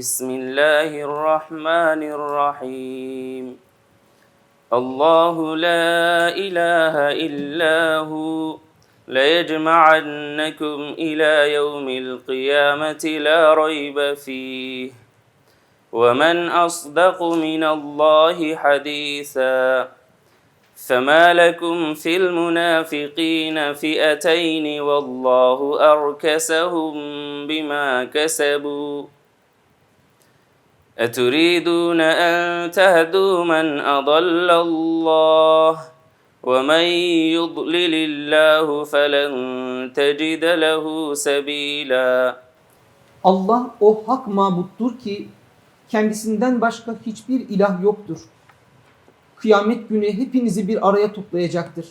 بسم الله الرحمن الرحيم. الله لا إله إلا هو. ليجمعنكم إلى يوم القيامة لا ريب فيه. ومن أصدق من الله حديثا. فما لكم في المنافقين فئتين والله أركسهم بما كسبوا. أتريدون أن تهدوا من أضل الله ومن يضلل الله فلن تجد له سبيلا Allah o hak mabuttur ki kendisinden başka hiçbir ilah yoktur. Kıyamet günü hepinizi bir araya toplayacaktır.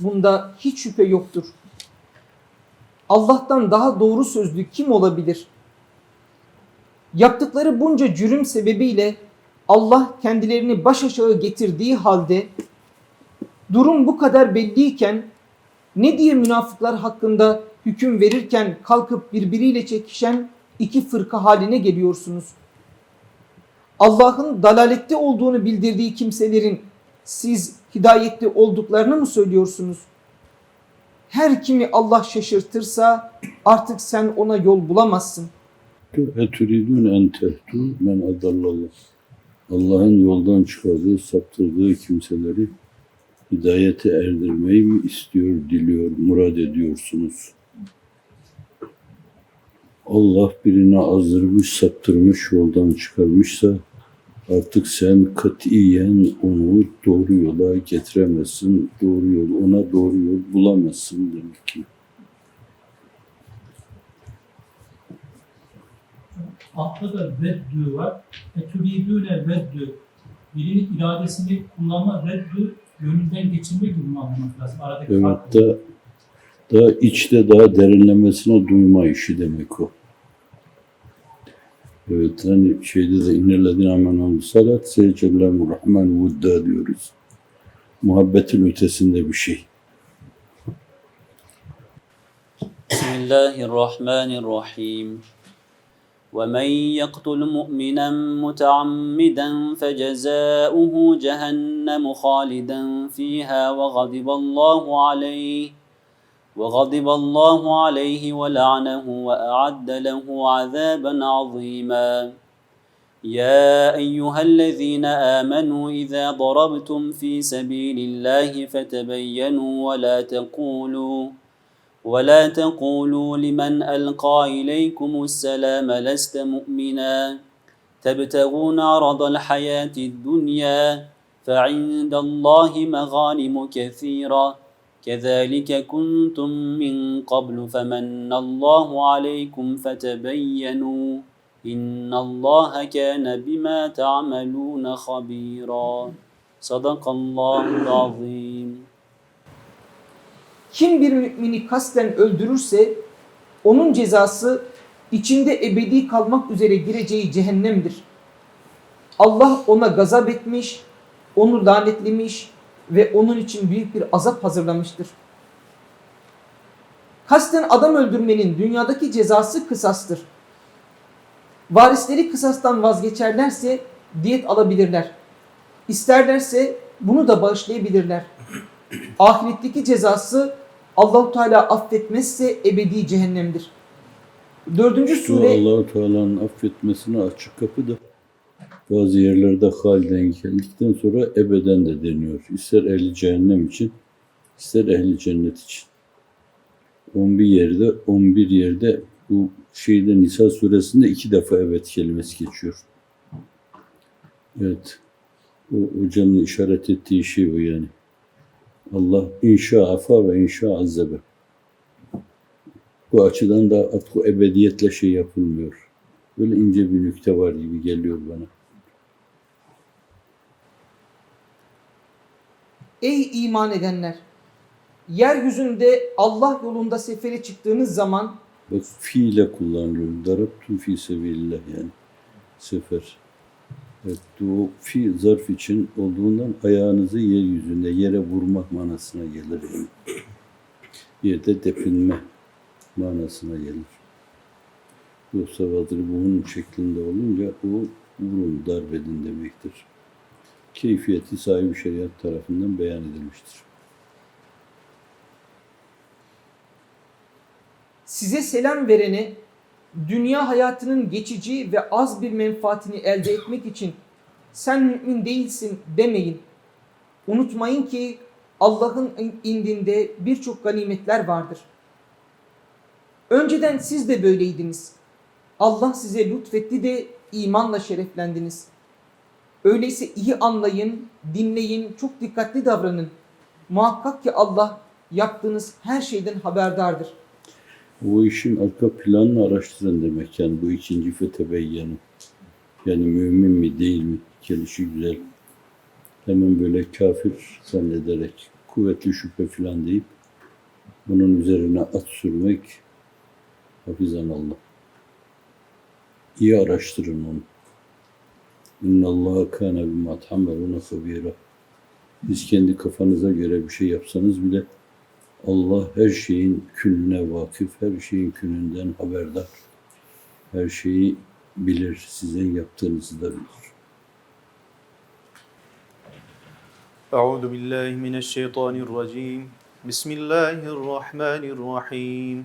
Bunda hiç şüphe yoktur. Allah'tan daha doğru sözlü kim olabilir? Yaptıkları bunca cürüm sebebiyle Allah kendilerini baş aşağı getirdiği halde durum bu kadar belliyken ne diye münafıklar hakkında hüküm verirken kalkıp birbiriyle çekişen iki fırka haline geliyorsunuz? Allah'ın dalalette olduğunu bildirdiği kimselerin siz hidayette olduklarını mı söylüyorsunuz? Her kimi Allah şaşırtırsa artık sen ona yol bulamazsın. Etüridun en tehtu men adallallah. Allah'ın yoldan çıkardığı, saptırdığı kimseleri hidayete erdirmeyi mi istiyor, diliyor, murad ediyorsunuz? Allah birini azdırmış, saptırmış, yoldan çıkarmışsa artık sen katiyen onu doğru yola getiremezsin, doğru yol, ona doğru yol bulamazsın demek ki. Altta da reddü var. E turidüne reddü. Birinin iradesini kullanma reddü gönülden geçirme gibi mi anlamak lazım? Aradaki evet, farkı. Da, da içte daha derinlemesine duyma işi demek o. Evet hani şeyde de innellezine amenü salat seyecellem rahman vudda diyoruz. Muhabbetin ötesinde bir şey. Bismillahirrahmanirrahim. ومن يقتل مؤمنا متعمدا فجزاؤه جهنم خالدا فيها وغضب الله عليه وغضب الله عليه ولعنه وأعد له عذابا عظيما. يا أيها الذين آمنوا إذا ضربتم في سبيل الله فتبينوا ولا تقولوا ولا تقولوا لمن ألقى إليكم السلام لست مؤمنا. تبتغون عرض الحياة الدنيا فعند الله مغانم كثيرة. كذلك كنتم من قبل فمن الله عليكم فتبينوا. إن الله كان بما تعملون خبيرا. صدق الله العظيم. Kim bir mümini kasten öldürürse onun cezası içinde ebedi kalmak üzere gireceği cehennemdir. Allah ona gazap etmiş, onu lanetlemiş ve onun için büyük bir azap hazırlamıştır. Kasten adam öldürmenin dünyadaki cezası kısastır. Varisleri kısastan vazgeçerlerse diyet alabilirler. İsterlerse bunu da bağışlayabilirler. Ahiretteki cezası Allahu Teala affetmezse ebedi cehennemdir. Dördüncü sure allah Teala'nın affetmesine açık kapı da bazı yerlerde halden geldikten sonra ebeden de deniyor. İster ehli cehennem için, ister ehli cennet için. 11 yerde, 11 yerde bu şeyde Nisa suresinde iki defa evet kelimesi geçiyor. Evet. O hocanın işaret ettiği şey o yani. Allah inşa afa ve inşa azzebe. Bu açıdan da artık o ebediyetle şey yapılmıyor. Böyle ince bir nükte var gibi geliyor bana. ey iman edenler yeryüzünde Allah yolunda sefere çıktığınız zaman Bak fiile kullanılıyor. Darabtu fi sebilillah yani. Sefer. Evet, o fi zarf için olduğundan ayağınızı yeryüzünde yere vurmak manasına gelir yani. Yerde depinme. manasına gelir. Yoksa vadribuhun şeklinde olunca o vurun, darbedin demektir. Keyfiyeti sahibi şeriat tarafından beyan edilmiştir. Size selam verene dünya hayatının geçici ve az bir menfaatini elde etmek için sen mümin değilsin demeyin. Unutmayın ki Allah'ın indinde birçok ganimetler vardır. Önceden siz de böyleydiniz. Allah size lütfetti de imanla şereflendiniz. Öyleyse iyi anlayın, dinleyin, çok dikkatli davranın. Muhakkak ki Allah yaptığınız her şeyden haberdardır. O işin arka planını araştırın demek. Yani bu ikinci fetebeyyanı. Yani mümin mi değil mi? Gelişi güzel. Hemen böyle kafir zannederek kuvvetli şüphe filan deyip bunun üzerine at sürmek hafizan Allah. İyi araştırın onu. İnna Allah kana bima ta'maluna habira. Biz kendi kafanıza göre bir şey yapsanız bile Allah her şeyin külüne vakıf, her şeyin külünden haberdar. Her şeyi bilir, sizin yaptığınızı da bilir. أعوذ بالله من الشيطان الرجيم بسم الله الرحمن الرحيم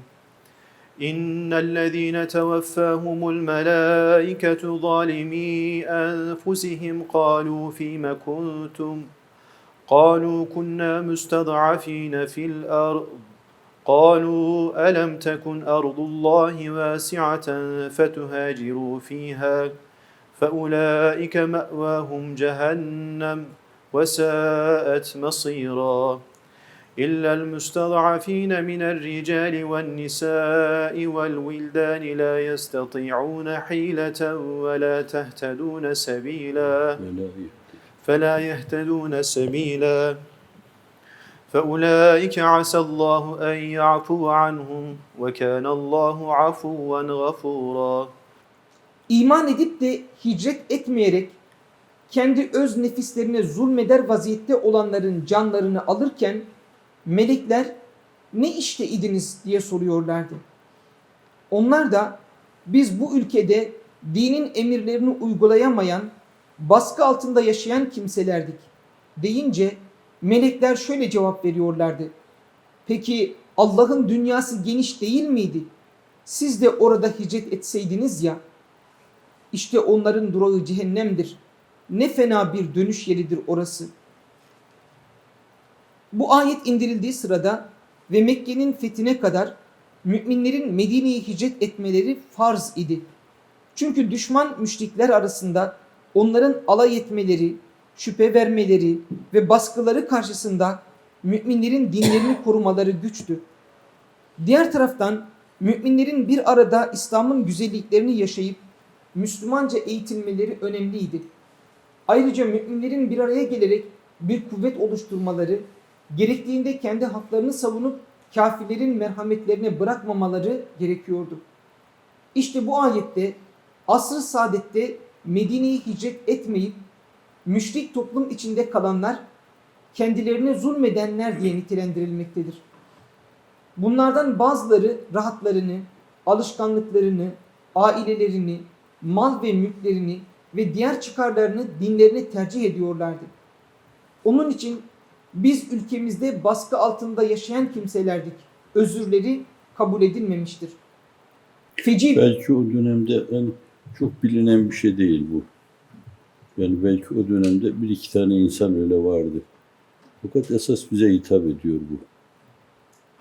إن الذين توفاهم الملائكة ظالمي أنفسهم قالوا فيم كنتم قالوا كنا مستضعفين في الأرض. قالوا ألم تكن أرض الله واسعة فتهاجروا فيها؟ فأولئك مأواهم جهنم وساءت مصيرا. إلا المستضعفين من الرجال والنساء والولدان لا يستطيعون حيلة ولا تهتدون سبيلا. فلا يهتدون سبيلا فأولئك عسى الله أن يعفو عنهم وكان الله عفوا غفورا İman edip de hicret etmeyerek kendi öz nefislerine zulmeder vaziyette olanların canlarını alırken melekler ne işte idiniz diye soruyorlardı. Onlar da biz bu ülkede dinin emirlerini uygulayamayan, baskı altında yaşayan kimselerdik deyince melekler şöyle cevap veriyorlardı. Peki Allah'ın dünyası geniş değil miydi? Siz de orada hicret etseydiniz ya, işte onların durağı cehennemdir. Ne fena bir dönüş yeridir orası. Bu ayet indirildiği sırada ve Mekke'nin fethine kadar müminlerin Medine'ye hicret etmeleri farz idi. Çünkü düşman müşrikler arasında onların alay etmeleri, şüphe vermeleri ve baskıları karşısında müminlerin dinlerini korumaları güçtü. Diğer taraftan müminlerin bir arada İslam'ın güzelliklerini yaşayıp Müslümanca eğitilmeleri önemliydi. Ayrıca müminlerin bir araya gelerek bir kuvvet oluşturmaları, gerektiğinde kendi haklarını savunup kafirlerin merhametlerine bırakmamaları gerekiyordu. İşte bu ayette asr-ı saadette Medine'ye hicret etmeyip müşrik toplum içinde kalanlar kendilerine zulmedenler diye nitelendirilmektedir. Bunlardan bazıları rahatlarını, alışkanlıklarını, ailelerini, mal ve mülklerini ve diğer çıkarlarını dinlerine tercih ediyorlardı. Onun için biz ülkemizde baskı altında yaşayan kimselerdik. Özürleri kabul edilmemiştir. Feci Belki o dönemde en çok bilinen bir şey değil bu. Yani belki o dönemde bir iki tane insan öyle vardı. Fakat esas bize hitap ediyor bu.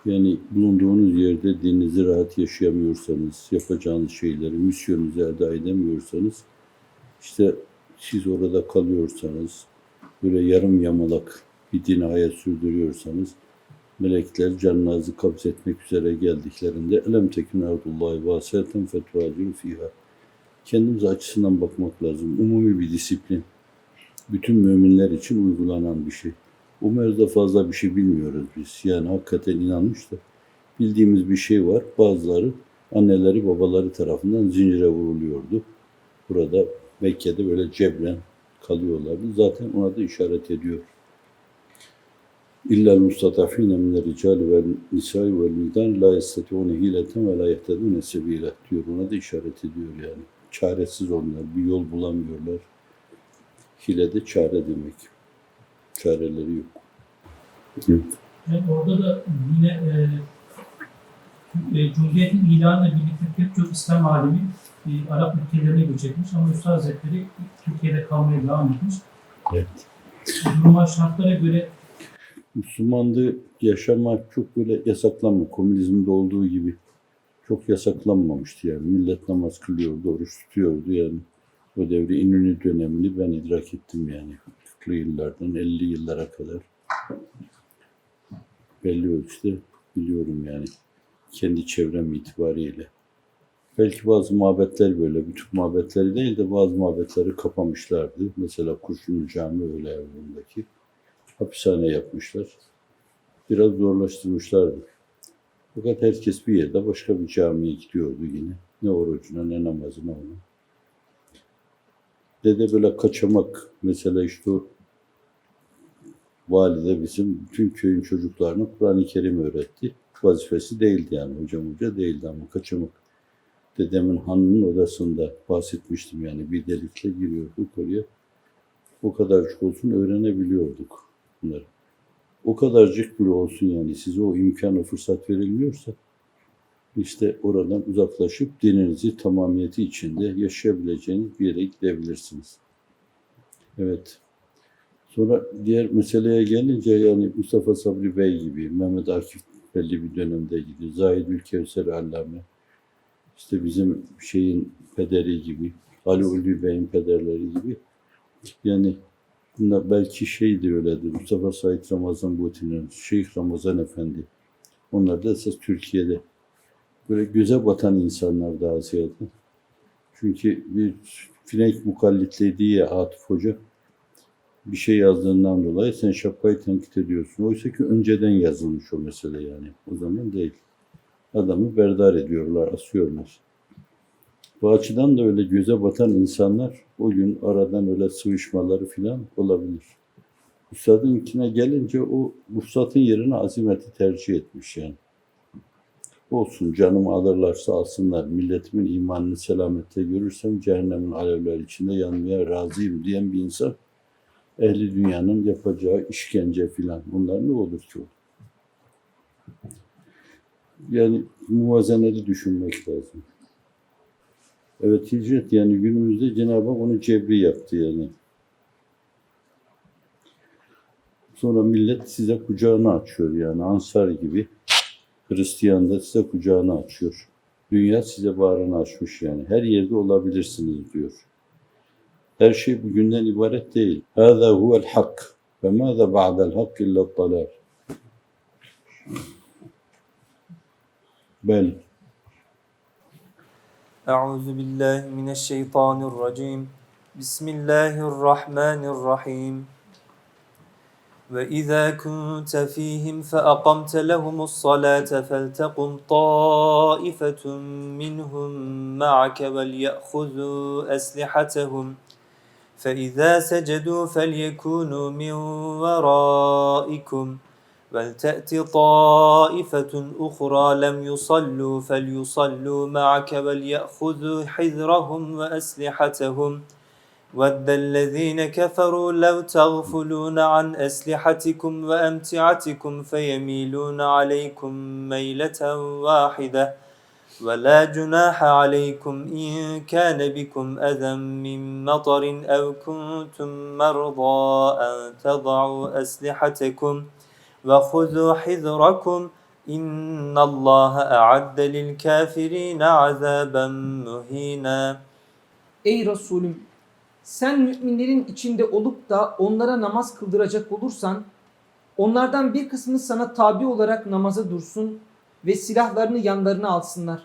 Yani bulunduğunuz yerde dininizi rahat yaşayamıyorsanız, yapacağınız şeyleri, misyonunuzu eda edemiyorsanız, işte siz orada kalıyorsanız, böyle yarım yamalak bir dini hayat sürdürüyorsanız, melekler canınızı kabz etmek üzere geldiklerinde elem tekin ardullahi vasiyeten fetvaciru fiha. Kendimiz açısından bakmak lazım. Umumi bir disiplin. Bütün müminler için uygulanan bir şey. Bu mevzuda fazla bir şey bilmiyoruz biz. Yani hakikaten inanmış da bildiğimiz bir şey var. Bazıları anneleri babaları tarafından zincire vuruluyordu. Burada Mekke'de böyle cebren kalıyorlardı. Zaten ona da işaret ediyor. İlla el-mustatafine minel ricali vel nisai wildan la yestati'une hileten ve la yehtedune sebile diyor. Ona da işaret ediyor yani. Çaresiz onlar. Bir yol bulamıyorlar. Hile de çare demek. Çareleri yok. Evet. Yani orada da yine e, e, Cumhuriyet'in ilanıyla birlikte pek çok İslam alimi e, Arap ülkelerine göç etmiş ama Üstad Hazretleri Türkiye'de kalmaya devam etmiş. Evet. Duruma şartlara göre Müslümanlığı yaşamak çok böyle yasaklanma. Komünizmde olduğu gibi çok yasaklanmamıştı yani. Millet namaz kılıyordu, oruç tutuyordu yani. O devri İnönü dönemini ben idrak ettim yani. 40'lı yıllardan 50 yıllara kadar. Belli ölçüde biliyorum yani. Kendi çevrem itibariyle. Belki bazı mabetler böyle, bütün mabetleri değil de bazı mabetleri kapamışlardı. Mesela Kurşunlu Cami öyle evrendeki hapishane yapmışlar. Biraz zorlaştırmışlardı. Fakat herkes bir yerde başka bir camiye gidiyordu yine. Ne orucuna ne namazına ona. Dede böyle kaçamak mesela işte o valide bizim bütün köyün çocuklarına Kur'an-ı Kerim öğretti. Vazifesi değildi yani hocam hoca değildi ama kaçamak. Dedemin hanının odasında bahsetmiştim yani bir delikle giriyorduk oraya. O kadarcık olsun öğrenebiliyorduk bunları. O kadarcık bile olsun yani size o imkan, o fırsat verilmiyorsa işte oradan uzaklaşıp dininizi tamamiyeti içinde yaşayabileceğiniz bir yere gidebilirsiniz. Evet. Sonra diğer meseleye gelince yani Mustafa Sabri Bey gibi, Mehmet Akif belli bir dönemde gidiyor. Zahid Ülkevser Allame, işte bizim şeyin pederi gibi, Ali Ulvi Bey'in pederleri gibi. Yani bunlar belki şey de öyledir. Mustafa Said Ramazan Buti'nin, Şeyh Ramazan Efendi. Onlar da esas Türkiye'de böyle göze batan insanlar daha ziyade. Çünkü bir Finek mukallitlediği ya Atıf Hoca bir şey yazdığından dolayı sen şapkayı tenkit ediyorsun. Oysa ki önceden yazılmış o mesele yani. O zaman değil. Adamı berdar ediyorlar, asıyorlar. Bu açıdan da öyle göze batan insanlar o gün aradan öyle sıvışmaları falan olabilir. Üstadınkine gelince o ruhsatın yerine azimeti tercih etmiş yani. Olsun canımı alırlarsa alsınlar. Milletimin imanını selamette görürsem cehennemin alevler içinde yanmaya razıyım diyen bir insan ehli dünyanın yapacağı işkence filan bunlar ne olur ki? Yani muvazeneli düşünmek lazım. Evet hicret yani günümüzde Cenab-ı Hak onu cebri yaptı yani. Sonra millet size kucağını açıyor yani Ansar gibi. Hristiyan da size kucağını açıyor. Dünya size bağrını açmış yani. Her yerde olabilirsiniz diyor. Her şey bugünden ibaret değil. Hâzâ huvel hak. Ve mâzâ ba'del hak illa dalâl. Bel. أعوذ بالله من الشيطان الرجيم. بسم الله الرحمن الرحيم. وإذا كنت فيهم فأقمت لهم الصلاة فلتقم طائفة منهم معك وليأخذوا أسلحتهم. فإذا سجدوا فليكونوا من ورائكم. ولتأت طائفة أخرى لم يصلوا فليصلوا معك وليأخذوا حذرهم وأسلحتهم. ود الذين كفروا لو تغفلون عن أسلحتكم وأمتعتكم فيميلون عليكم ميلة واحدة. ولا جناح عليكم إن كان بكم أذى من مطر أو كنتم مرضى أن تضعوا أسلحتكم. وخذوا حذركم إن الله أعد للكافرين عذابا مهينا Ey Resulüm sen müminlerin içinde olup da onlara namaz kıldıracak olursan onlardan bir kısmı sana tabi olarak namaza dursun ve silahlarını yanlarına alsınlar.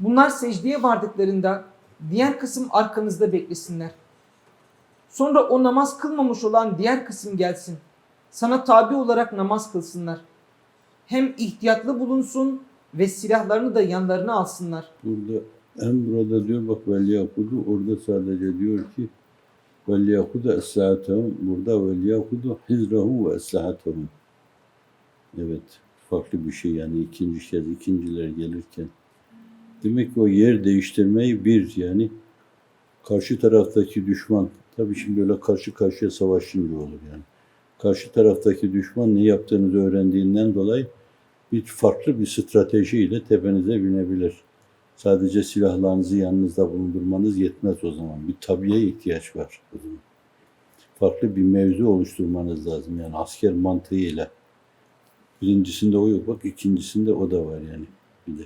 Bunlar secdeye vardıklarında diğer kısım arkanızda beklesinler. Sonra o namaz kılmamış olan diğer kısım gelsin. Sana tabi olarak namaz kılsınlar. Hem ihtiyatlı bulunsun ve silahlarını da yanlarına alsınlar. Burada hem burada diyor bak vel yakudu orada sadece diyor ki vel yakudu eslahatehum burada vel yakudu hizrahum ve eslahatehum Evet, farklı bir şey yani ikinci kez ikinciler gelirken. Demek ki o yer değiştirmeyi bir yani karşı taraftaki düşman, tabii şimdi böyle karşı karşıya savaşınca olur yani. Karşı taraftaki düşman ne yaptığınızı öğrendiğinden dolayı bir farklı bir stratejiyle tepenize binebilir. Sadece silahlarınızı yanınızda bulundurmanız yetmez o zaman. Bir tabiye ihtiyaç var. Farklı bir mevzu oluşturmanız lazım yani asker mantığıyla. Birincisinde o yok bak ikincisinde o da var yani. Bir de,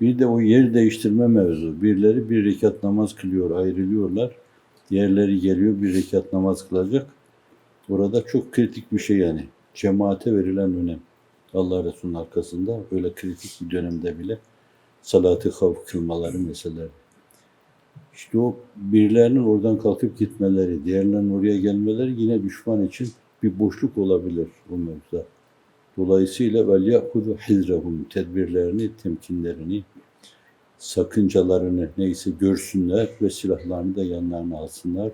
bir de o yer değiştirme mevzu. Birileri bir rekat namaz kılıyor ayrılıyorlar. Diğerleri geliyor bir rekat namaz kılacak. Orada çok kritik bir şey yani. Cemaate verilen önem. Allah Resulü'nün arkasında öyle kritik bir dönemde bile salatı havf kılmaları mesela. İşte o birilerinin oradan kalkıp gitmeleri, diğerlerinin oraya gelmeleri yine düşman için bir boşluk olabilir bu mevzuda. Dolayısıyla vel yahudu hizrahum tedbirlerini, temkinlerini, sakıncalarını neyse görsünler ve silahlarını da yanlarına alsınlar.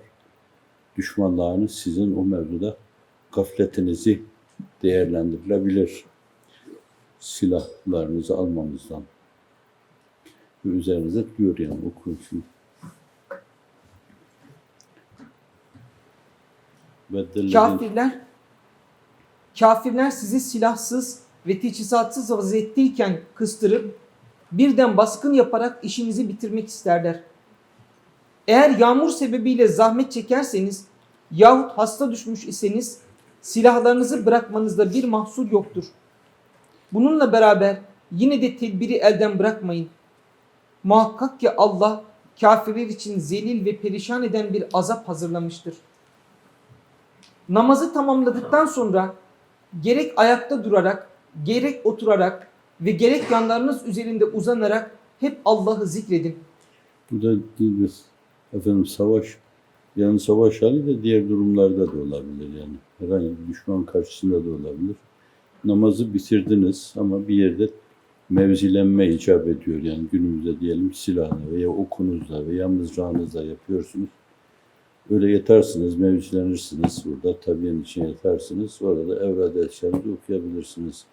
Düşmanlarını sizin o mevzuda gafletinizi değerlendirilebilir. Silahlarınızı almanızdan. Ve üzerinize diyor yani okuyun. Beddellezine- Kafirler kafirler sizi silahsız ve teçhizatsız vaziyetteyken kıstırıp birden baskın yaparak işinizi bitirmek isterler. Eğer yağmur sebebiyle zahmet çekerseniz yahut hasta düşmüş iseniz silahlarınızı bırakmanızda bir mahsur yoktur. Bununla beraber yine de tedbiri elden bırakmayın. Muhakkak ki Allah kafirler için zelil ve perişan eden bir azap hazırlamıştır. Namazı tamamladıktan sonra gerek ayakta durarak, gerek oturarak ve gerek yanlarınız üzerinde uzanarak hep Allah'ı zikredin. Bu da değil efendim savaş yani savaş hali de diğer durumlarda da olabilir yani. Herhangi bir düşman karşısında da olabilir. Namazı bitirdiniz ama bir yerde mevzilenme icap ediyor. Yani günümüzde diyelim silahla veya okunuzla veya mızrağınızla yapıyorsunuz. Öyle yatarsınız, mevzilenirsiniz. Burada tabiyen için yatarsınız. Orada evrad eşyanızı okuyabilirsiniz.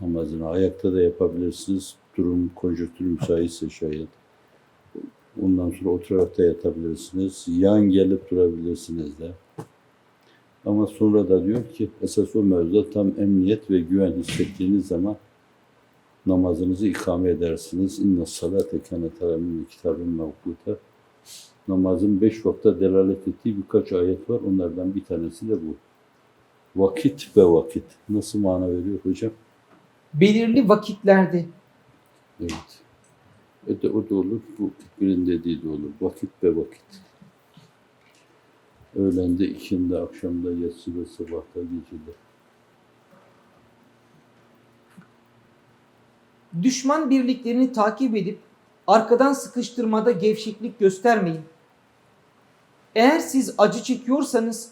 Namazını ayakta da yapabilirsiniz. Durum, konjonktür müsaitse şayet. Ondan sonra oturarak da yatabilirsiniz. Yan gelip durabilirsiniz de. Ama sonra da diyor ki esas o mevzuda tam emniyet ve güven hissettiğiniz zaman namazınızı ikame edersiniz. İnne salate kânet alâ kitabın mevkuta. Namazın beş vakta delalet ettiği birkaç ayet var. Onlardan bir tanesi de bu. Vakit ve vakit. Nasıl mana veriyor hocam? Belirli vakitlerde Evet. O da, o da olur. Bu birinin dediği de olur. Vakit ve vakit. Öğlende, ikindi, akşamda, yatsıda, sabahta, gecede. düşman birliklerini takip edip arkadan sıkıştırmada gevşeklik göstermeyin. Eğer siz acı çekiyorsanız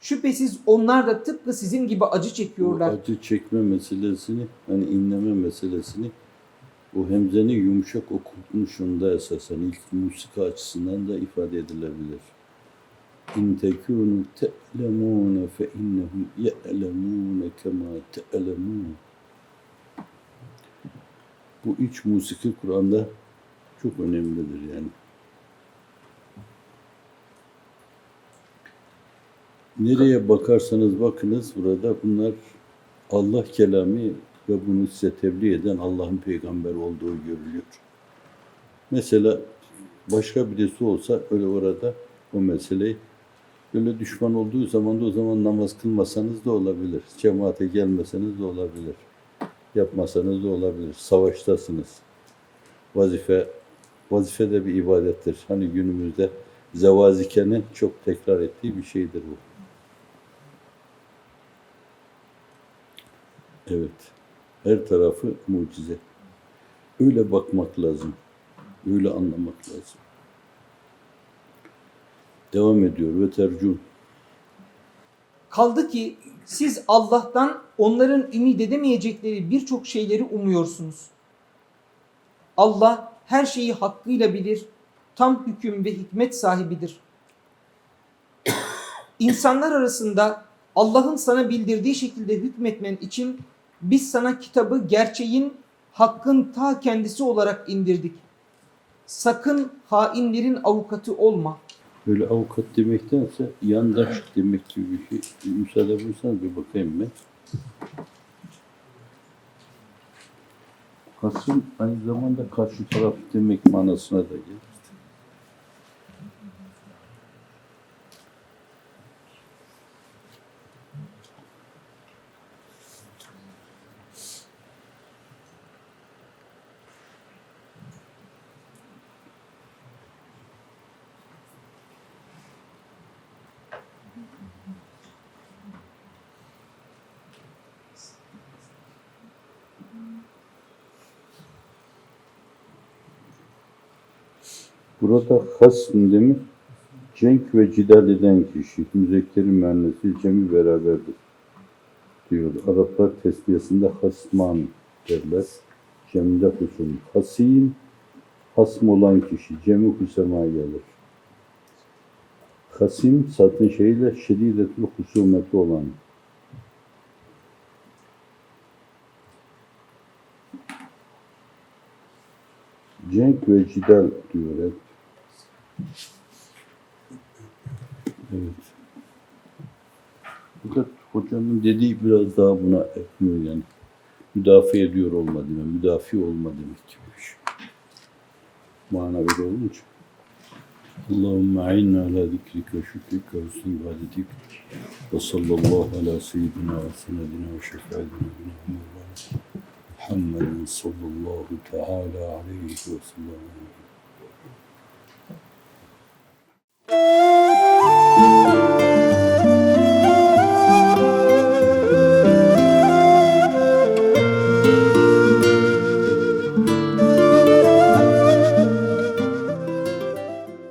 şüphesiz onlar da tıpkı sizin gibi acı Bu çekiyorlar. acı çekme meselesini, hani inleme meselesini o hemzenin yumuşak okunuşunda esasen ilk musika açısından da ifade edilebilir. İn tekûnû te'lemûne fe innehum ye'lemûne kemâ te'lemûn. Bu üç musiki Kur'an'da çok önemlidir yani. Nereye bakarsanız bakınız burada bunlar Allah kelamı ve bunu size tebliğ eden Allah'ın peygamber olduğu görülüyor. Mesela başka birisi olsa öyle orada o meseleyi böyle düşman olduğu zaman da o zaman namaz kılmasanız da olabilir. Cemaate gelmeseniz de olabilir. Yapmasanız da olabilir. Savaştasınız. Vazife vazife de bir ibadettir. Hani günümüzde zevazikenin çok tekrar ettiği bir şeydir bu. Evet. Her tarafı mucize. Öyle bakmak lazım. Öyle anlamak lazım. Devam ediyor ve tercüm. Kaldı ki siz Allah'tan onların ümit edemeyecekleri birçok şeyleri umuyorsunuz. Allah her şeyi hakkıyla bilir, tam hüküm ve hikmet sahibidir. İnsanlar arasında Allah'ın sana bildirdiği şekilde hükmetmen için biz sana kitabı gerçeğin hakkın ta kendisi olarak indirdik. Sakın hainlerin avukatı olma. Böyle avukat demektense yandaş demek gibi bir şey. Müsaade buyursanız bir bakayım ben. Hasım aynı zamanda karşı taraf demek manasına da gelir. Burada hasm demek cenk ve cidal eden kişi. Müzekkeri müennesi cemi beraberdir. Diyor. Araplar tesbiyesinde hasman derler. Cemde husum. Hasim, hasm olan kişi. Cemi husema gelir. Hasim satın şeyle şedidetül husumeti olan. Cenk ve cidal diyor hep. Evet. Fakat hocamın dediği biraz daha buna etmiyor yani. Müdafaa ediyor olma demek, müdafi olma demek gibi bir şey. Böyle olunca. Allahümme a'inna ala zikrike ve şükrike ve ibadetik. Ve sallallahu ala seyyidina ve senedina ve şefadina bin Muhammedin sallallahu teala aleyhi ve sellem. Música